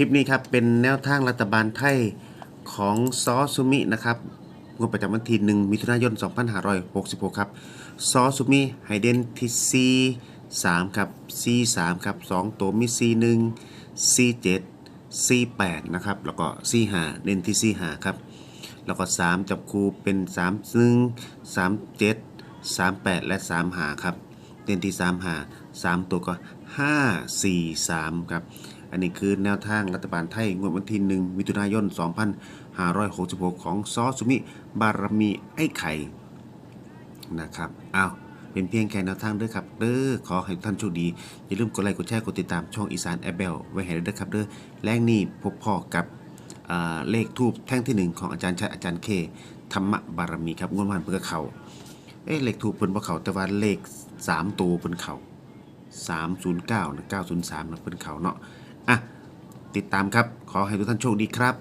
ลิปนี้ครับเป็นแนวทางรัฐบาลไทยของซอสุมินะครับงวดประจำวันที่1มิถุนายน 2566 ครับ ซอสุมิไฮเดนที่ซี3ครับซี3ครับ 2 ตัวมีซี1ซี7ซี8นะครับ แล้วก็ซี5เน้นที่ซี5ครับ แล้วก็ 3 จับคู่เป็น3ซึ่ง3 7 3 8 และ 3 หาครับ เน้นที่ 3 หา 3 ตัวก็ 5 4 3 ครับ อันนี้คือแนวทางรัฐบาลไทยงวดวันที่1มิถุนายน 2566 ของซอสุมิ บารมีไอ้ไข่นะครับอ้าวเป็นเพียงแค่แนวทางเด้อครับเด้อขอให้ทุกท่านโชคดี อย่าลืมกดไลค์กดแชร์กดติดตามช่องอีสานแอเบลไว้ให้ด้เด้อครับเด้อแรงนี้พบพ่อกับเลขทูบแท่งที่หนึ่งของอาจารย์ชัยอาจารย์เคธรรมบารมีครับงวดวันเพื่อเขาเอ๊ะเลขทูบเพิ่นบ่เขาแต่ว่าเลขสามตัวเพิ่นเขา309นะ903นะเพิ่นเขาเนาะ อะติดตามครับ ขอให้ทุกท่านโชคดีครับ